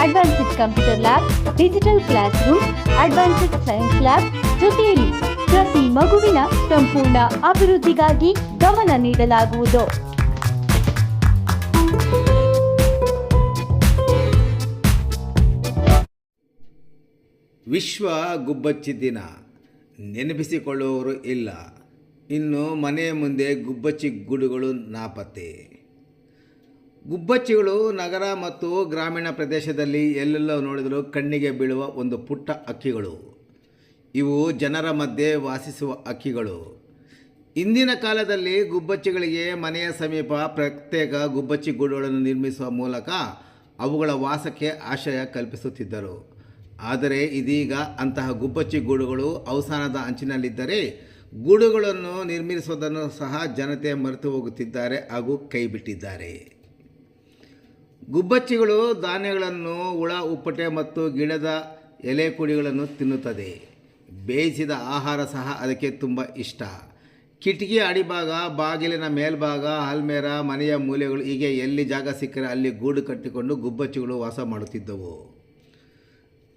Advanced computer lab digital classroom advanced science lab ಜೊತೆಯಲ್ಲಿ ಪ್ರತಿ ಮಗುವಿನ ಸಂಪೂರ್ಣ ಅಭಿವೃದ್ಧಿಗಾಗಿ ಗಮನ ನೀಡಲಾಗುವುದು. ವಿಶ್ವ ಗುಬ್ಬಚ್ಚಿ ದಿನ. ನೆನಪಿಸಿಕೊಳ್ಳುವವರು ಇಲ್ಲ. ಇನ್ನು ಮನೆಯ ಮುಂದೆ ಗುಬ್ಬಚ್ಚಿ ಗುಡುಗಳು ನಾಪತ್ತೆ. ಗುಬ್ಬಚ್ಚಿಗಳು ನಗರ ಮತ್ತು ಗ್ರಾಮೀಣ ಪ್ರದೇಶದಲ್ಲಿ ಎಲ್ಲೆಲ್ಲೋ ನೋಡಿದರೂ ಕಣ್ಣಿಗೆ ಬೀಳುವ ಒಂದು ಪುಟ್ಟ ಹಕ್ಕಿಗಳು ಇವು ಜನರ ಮಧ್ಯೆ ವಾಸಿಸುವ ಹಕ್ಕಿಗಳು ಇಂದಿನ ಕಾಲದಲ್ಲಿ ಗುಬ್ಬಚ್ಚಿಗಳಿಗೆ ಮನೆಯ ಸಮೀಪ ಪ್ರತ್ಯೇಕ ಗುಬ್ಬಚ್ಚಿ ಗೂಡುಗಳನ್ನು ನಿರ್ಮಿಸುವ ಮೂಲಕ ಅವುಗಳ ವಾಸಕ್ಕೆ ಆಶ್ರಯ ಕಲ್ಪಿಸುತ್ತಿದ್ದರು. ಆದರೆ ಇದೀಗ ಅಂತಹ ಗುಬ್ಬಚ್ಚಿ ಗೂಡುಗಳು ಅವಸಾನದ ಅಂಚಿನಲ್ಲಿದ್ದರೆ ಗೂಡುಗಳನ್ನು ನಿರ್ಮಿಸುವುದನ್ನು ಸಹ ಜನತೆ ಮರೆತು ಹೋಗುತ್ತಿದ್ದಾರೆ ಹಾಗೂ ಕೈಬಿಟ್ಟಿದ್ದಾರೆ. ಗುಬ್ಬಚ್ಚಿಗಳು ಧಾನ್ಯಗಳನ್ನು ಹುಳ, ಉಪ್ಪಟೆ ಮತ್ತು ಗಿಡದ ಎಲೆ ಕುಡಿಗಳನ್ನು ತಿನ್ನುತ್ತದೆ. ಬೇಯಿಸಿದ ಆಹಾರ ಸಹ ಅದಕ್ಕೆ ತುಂಬ ಇಷ್ಟ. ಕಿಟಕಿ ಅಡಿಭಾಗ, ಬಾಗಿಲಿನ ಮೇಲ್ಭಾಗ ಹಲ್ಮೇರ ಮನೆಯ ಮೂಲೆಗಳು, ಹೀಗೆ ಎಲ್ಲಿ ಜಾಗ ಸಿಕ್ಕರೆ ಅಲ್ಲಿ ಗೂಡು ಕಟ್ಟಿಕೊಂಡು ಗುಬ್ಬಚ್ಚಿಗಳು ವಾಸ ಮಾಡುತ್ತಿದ್ದವು.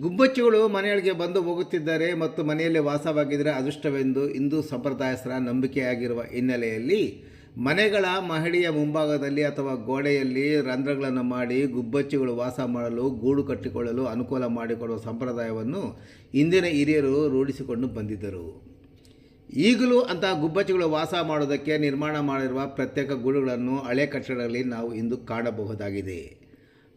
ಗುಬ್ಬಚ್ಚಿಗಳು ಮನೆಯೊಳಗೆ ಬಂದು ಹೋಗುತ್ತಿದ್ದಾರೆ ಮತ್ತು ಮನೆಯಲ್ಲಿ ವಾಸವಾಗಿದ್ದರೆ ಅದೃಷ್ಟವೆಂದು ಹಿಂದೂ ಸಂಪ್ರದಾಯಸ್ಥರ ನಂಬಿಕೆಯಾಗಿರುವ ಹಿನ್ನೆಲೆಯಲ್ಲಿ ಮನೆಗಳ ಮಹಡಿಯ ಮುಂಭಾಗದಲ್ಲಿ ಅಥವಾ ಗೋಡೆಯಲ್ಲಿ ರಂಧ್ರಗಳನ್ನು ಮಾಡಿ ಗುಬ್ಬಚ್ಚಿಗಳು ವಾಸ ಮಾಡಲು, ಗೂಡು ಕಟ್ಟಿಕೊಳ್ಳಲು ಅನುಕೂಲ ಮಾಡಿಕೊಡುವ ಸಂಪ್ರದಾಯವನ್ನು ಇಂದಿನ ಹಿರಿಯರು ರೂಢಿಸಿಕೊಂಡು ಬಂದಿದ್ದರು. ಈಗಲೂ ಅಂತಹ ಗುಬ್ಬಚ್ಚಿಗಳು ವಾಸ ಮಾಡೋದಕ್ಕೆ ನಿರ್ಮಾಣ ಮಾಡಿರುವ ಪ್ರತ್ಯೇಕ ಗೂಡುಗಳನ್ನು ಹಳೆ ಕಟ್ಟಡಗಳಲ್ಲಿ ನಾವು ಇಂದು ಕಾಣಬಹುದಾಗಿದೆ.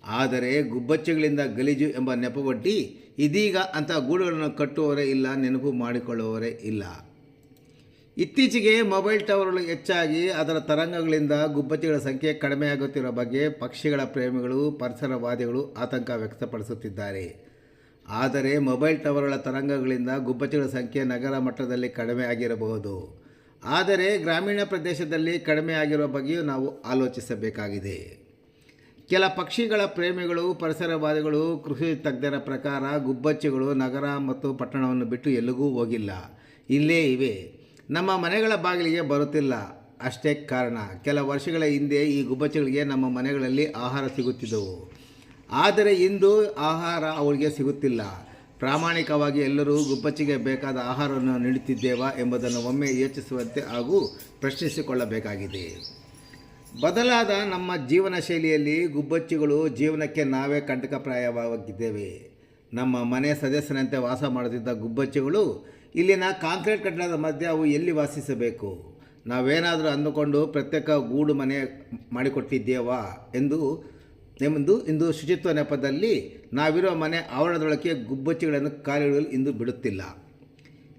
ಆದರೆ ಗುಬ್ಬಚ್ಚಿಗಳಿಂದ ಗಲೀಜು ಎಂಬ ನೆಪವಟ್ಟಿ ಇದೀಗ ಅಂತಹ ಗೂಡುಗಳನ್ನು ಕಟ್ಟುವವರೇ ಇಲ್ಲ, ನೆನಪು ಮಾಡಿಕೊಳ್ಳುವವರೇ ಇಲ್ಲ. ಇತ್ತೀಚೆಗೆ ಮೊಬೈಲ್ ಟವರ್ಗಳು ಹೆಚ್ಚಾಗಿ ಅದರ ತರಂಗಗಳಿಂದ ಗುಬ್ಬಚ್ಚಿಗಳ ಸಂಖ್ಯೆ ಕಡಿಮೆಯಾಗುತ್ತಿರುವ ಬಗ್ಗೆ ಪಕ್ಷಿಗಳ ಪ್ರೇಮಿಗಳು, ಪರಿಸರವಾದಿಗಳು ಆತಂಕ ವ್ಯಕ್ತಪಡಿಸುತ್ತಿದ್ದಾರೆ. ಆದರೆ ಮೊಬೈಲ್ ಟವರ್ಗಳ ತರಂಗಗಳಿಂದ ಗುಬ್ಬಚ್ಚಿಗಳ ಸಂಖ್ಯೆ ನಗರ ಮಟ್ಟದಲ್ಲಿ ಕಡಿಮೆ ಆಗಿರಬಹುದು ಆದರೆ ಗ್ರಾಮೀಣ ಪ್ರದೇಶದಲ್ಲಿ ಕಡಿಮೆ ಆಗಿರುವ ಬಗ್ಗೆಯೂ ನಾವು ಆಲೋಚಿಸಬೇಕಾಗಿದೆ. ಕೆಲ ಪಕ್ಷಿಗಳ ಪ್ರೇಮಿಗಳು, ಪರಿಸರವಾದಿಗಳು, ಕೃಷಿ ತಜ್ಞರ ಪ್ರಕಾರ ಗುಬ್ಬಚ್ಚಿಗಳು ನಗರ ಮತ್ತು ಪಟ್ಟಣವನ್ನು ಬಿಟ್ಟು ಎಲ್ಲಿಗೂ ಹೋಗಿಲ್ಲ. ಇಲ್ಲೇ ಇವೆ. ನಮ್ಮ ಮನೆಗಳ ಬಾಗಿಲಿಗೆ ಬರುತ್ತಿಲ್ಲ. ಅಷ್ಟೇ ಕಾರಣ, ಕೆಲ ವರ್ಷಗಳ ಹಿಂದೆ ಈ ಗುಬ್ಬಚ್ಚಿಗಳಿಗೆ ನಮ್ಮ ಮನೆಗಳಲ್ಲಿ ಆಹಾರ ಸಿಗುತ್ತಿದ್ದವು. ಆದರೆ ಇಂದು ಆಹಾರ ಅವರಿಗೆ ಸಿಗುತ್ತಿಲ್ಲ. ಪ್ರಾಮಾಣಿಕವಾಗಿ ಎಲ್ಲರೂ ಗುಬ್ಬಚ್ಚಿಗೆ ಬೇಕಾದ ಆಹಾರವನ್ನು ನೀಡುತ್ತಿದ್ದೇವಾ ಎಂಬುದನ್ನು ಒಮ್ಮೆ ಯೋಚಿಸುವಂತೆ ಹಾಗೂ ಪ್ರಶ್ನಿಸಿಕೊಳ್ಳಬೇಕಾಗಿದೆ. ಬದಲಾದ ನಮ್ಮ ಜೀವನ ಶೈಲಿಯಲ್ಲಿ ಗುಬ್ಬಚ್ಚಿಗಳು ಜೀವನಕ್ಕೆ ನಾವೇ ಕಂಟಕಪ್ರಾಯವಾಗಿದ್ದೇವೆ. ನಮ್ಮ ಮನೆ ಸದಸ್ಯನಂತೆ ವಾಸ ಮಾಡುತ್ತಿದ್ದ ಗುಬ್ಬಚ್ಚಿಗಳು ಇಲ್ಲಿನ ಕಾಂಕ್ರೀಟ್ ಕಟ್ಟಡದ ಮಧ್ಯೆ ಅವು ಎಲ್ಲಿ ವಾಸಿಸಬೇಕು? ನಾವೇನಾದರೂ ಅಂದುಕೊಂಡು ಪ್ರತ್ಯೇಕ ಗೂಡು ಮನೆ ಮಾಡಿಕೊಟ್ಟಿದ್ದೇವಾ? ಎಂದು ಎಂದು ಇಂದು ಶುಚಿತ್ವ ನೆಪದಲ್ಲಿ ನಾವಿರೋ ಮನೆ ಆವರಣದೊಳಕ್ಕೆ ಗುಬ್ಬಚ್ಚಿಗಳನ್ನು ಕಾಲಿಡಲು ಇಂದು ಬಿಡುತ್ತಿಲ್ಲ.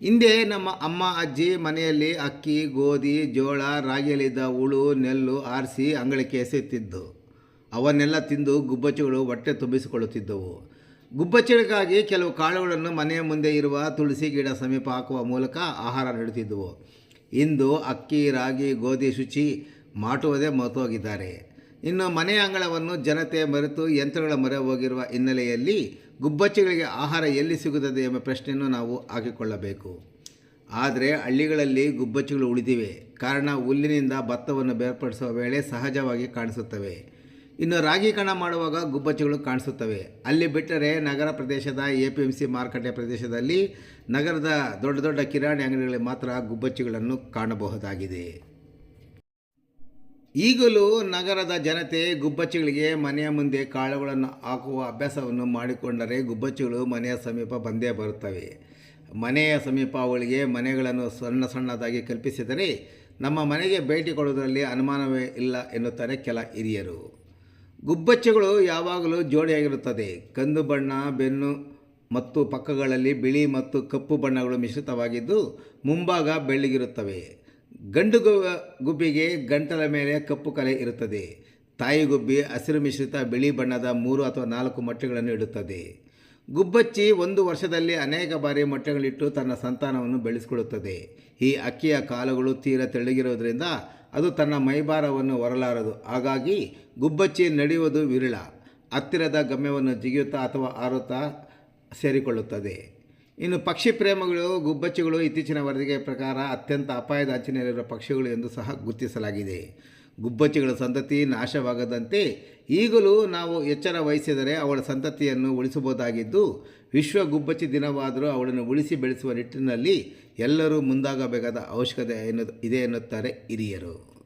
ಹಿಂದೆ ನಮ್ಮ ಅಮ್ಮ, ಅಜ್ಜಿ ಮನೆಯಲ್ಲಿ ಅಕ್ಕಿ, ಗೋಧಿ, ಜೋಳ, ರಾಗಿಯಲ್ಲಿದ್ದ ಹುಳು, ನೆಲ್ಲು ಆರಿಸಿ ಅಂಗಳಕ್ಕೆ ಎಸೆಯುತ್ತಿದ್ದು, ಅವನ್ನೆಲ್ಲ ತಿಂದು ಗುಬ್ಬಚ್ಚಿಗಳು ಹೊಟ್ಟೆ ತುಂಬಿಸಿಕೊಳ್ಳುತ್ತಿದ್ದವು. ಗುಬ್ಬಚ್ಚಿಗಳಿಗಾಗಿ ಕೆಲವು ಕಾಳುಗಳನ್ನು ಮನೆಯ ಮುಂದೆ ಇರುವ ತುಳಸಿ ಗಿಡ ಸಮೀಪ ಹಾಕುವ ಮೂಲಕ ಆಹಾರ ನೀಡುತ್ತಿದ್ದವು. ಇಂದು ಅಕ್ಕಿ, ರಾಗಿ, ಗೋಧಿ, ಶುಚಿ ಮಾಡುವುದೇ ಹೋಗಿದ್ದಾರೆ ಇನ್ನು ಮನೆ ಅಂಗಳವನ್ನು ಜನತೆ ಮರೆತು ಯಂತ್ರಗಳ ಮೊರೆ ಹೋಗಿರುವ ಹಿನ್ನೆಲೆಯಲ್ಲಿ ಗುಬ್ಬಚ್ಚಿಗಳಿಗೆ ಆಹಾರ ಎಲ್ಲಿ ಸಿಗುತ್ತದೆ ಎಂಬ ಪ್ರಶ್ನೆಯನ್ನು ನಾವು ಹಾಕಿಕೊಳ್ಳಬೇಕು. ಆದರೆ ಹಳ್ಳಿಗಳಲ್ಲಿ ಗುಬ್ಬಚ್ಚಿಗಳು ಉಳಿದಿವೆ. ಕಾರಣ ಹುಲ್ಲಿನಿಂದ ಭತ್ತವನ್ನು ಬೇರ್ಪಡಿಸುವ ವೇಳೆ ಸಹಜವಾಗಿ ಕಾಣಿಸುತ್ತವೆ. ಇನ್ನು ರಾಗಿ ಕಣ ಮಾಡುವಾಗ ಗುಬ್ಬಚ್ಚಿಗಳು ಕಾಣಿಸುತ್ತವೆ. ಅಲ್ಲಿ ಬಿಟ್ಟರೆ ನಗರ ಪ್ರದೇಶದ ಎ ಪಿ ಎಂ ಸಿ ಮಾರುಕಟ್ಟೆ ಪ್ರದೇಶದಲ್ಲಿ ನಗರದ ದೊಡ್ಡ ದೊಡ್ಡ ಕಿರಾಣಿ ಅಂಗಡಿಗಳಲ್ಲಿ ಮಾತ್ರ ಗುಬ್ಬಚ್ಚಿಗಳನ್ನು ಕಾಣಬಹುದಾಗಿದೆ. ಈಗಲೂ ನಗರದ ಜನತೆ ಗುಬ್ಬಚ್ಚಿಗಳಿಗೆ ಮನೆಯ ಮುಂದೆ ಕಾಳುಗಳನ್ನು ಹಾಕುವ ಅಭ್ಯಾಸವನ್ನು ಮಾಡಿಕೊಂಡರೆ ಗುಬ್ಬಚ್ಚಿಗಳು ಮನೆಯ ಸಮೀಪ ಬಂದೇ ಬರುತ್ತವೆ. ಮನೆಯ ಸಮೀಪ ಅವಳಿಗೆ ಮನೆಗಳನ್ನು ಸಣ್ಣ ಸಣ್ಣದಾಗಿ ಕಲ್ಪಿಸಿದರೆ ನಮ್ಮ ಮನೆಗೆ ಭೇಟಿ ಕೊಡುವುದರಲ್ಲಿ ಅನುಮಾನವೇ ಇಲ್ಲ ಎನ್ನುತ್ತಾರೆ ಕೆಲ ಹಿರಿಯರು. ಗುಬ್ಬಚ್ಚಿಗಳು ಯಾವಾಗಲೂ ಜೋಡಿಯಾಗಿರುತ್ತದೆ. ಕಂದು ಬಣ್ಣ, ಬೆನ್ನು ಮತ್ತು ಪಕ್ಕಗಳಲ್ಲಿ ಬಿಳಿ ಮತ್ತು ಕಪ್ಪು ಬಣ್ಣಗಳು ಮಿಶ್ರಿತವಾಗಿದ್ದು ಮುಂಭಾಗ ಬೆಳ್ಳಗಿರುತ್ತವೆ. ಗಂಡು ಗುಬ್ಬಿಗೆ ಗಂಟಲ ಮೇಲೆ ಕಪ್ಪು ಕಲೆ ಇರುತ್ತದೆ. ತಾಯಿ ಗುಬ್ಬಿ ಹಸಿರು ಮಿಶ್ರಿತ ಬಿಳಿ ಬಣ್ಣದ ಮೂರು ಅಥವಾ ನಾಲ್ಕು ಮೊಟ್ಟೆಗಳನ್ನು ಇಡುತ್ತದೆ. ಗುಬ್ಬಚ್ಚಿ ಒಂದು ವರ್ಷದಲ್ಲಿ ಅನೇಕ ಬಾರಿ ಮೊಟ್ಟೆಗಳಿಟ್ಟು ತನ್ನ ಸಂತಾನವನ್ನು ಬೆಳೆಸಿಕೊಳ್ಳುತ್ತದೆ. ಈ ಅಕ್ಕಿಯ ಕಾಲುಗಳು ತೀರ ತೆಳ್ಳಗಿರೋದ್ರಿಂದ ಅದು ತನ್ನ ಮೈಭಾರವನ್ನು ಹೊರಲಾರದು. ಹಾಗಾಗಿ ಗುಬ್ಬಚ್ಚಿ ನಡೆಯುವುದು ವಿರಳ. ಹತ್ತಿರದ ಗಮ್ಯವನ್ನು ಜಿಗಿಯುತ್ತಾ ಅಥವಾ ಆರುತ್ತಾ ಸೇರಿಕೊಳ್ಳುತ್ತದೆ. ಇನ್ನು ಪಕ್ಷಿ ಪ್ರೇಮಗಳು, ಗುಬ್ಬಚ್ಚಿಗಳು ಇತ್ತೀಚಿನ ವರದಿಗೆ ಪ್ರಕಾರ ಅತ್ಯಂತ ಅಪಾಯದ ಅಂಚಿನಲ್ಲಿರುವ ಪಕ್ಷಿಗಳು ಎಂದು ಸಹ ಗುರುತಿಸಲಾಗಿದೆ. ಗುಬ್ಬಚ್ಚಿಗಳ ಸಂತತಿ ನಾಶವಾಗದಂತೆ ಈಗಲೂ ನಾವು ಎಚ್ಚರ ವಹಿಸಿದರೆ ಅವಳ ಸಂತತಿಯನ್ನು ಉಳಿಸಬಹುದಾಗಿದ್ದು, ವಿಶ್ವ ಗುಬ್ಬಚ್ಚಿ ದಿನವಾದರೂ ಅವಳನ್ನು ಉಳಿಸಿ ಬೆಳೆಸುವ ನಿಟ್ಟಿನಲ್ಲಿ ಎಲ್ಲರೂ ಮುಂದಾಗಬೇಕಾದ ಅವಶ್ಯಕತೆ ಎನ್ನು, ಇದೆ ಎನ್ನುತ್ತಾರೆ ಹಿರಿಯರು.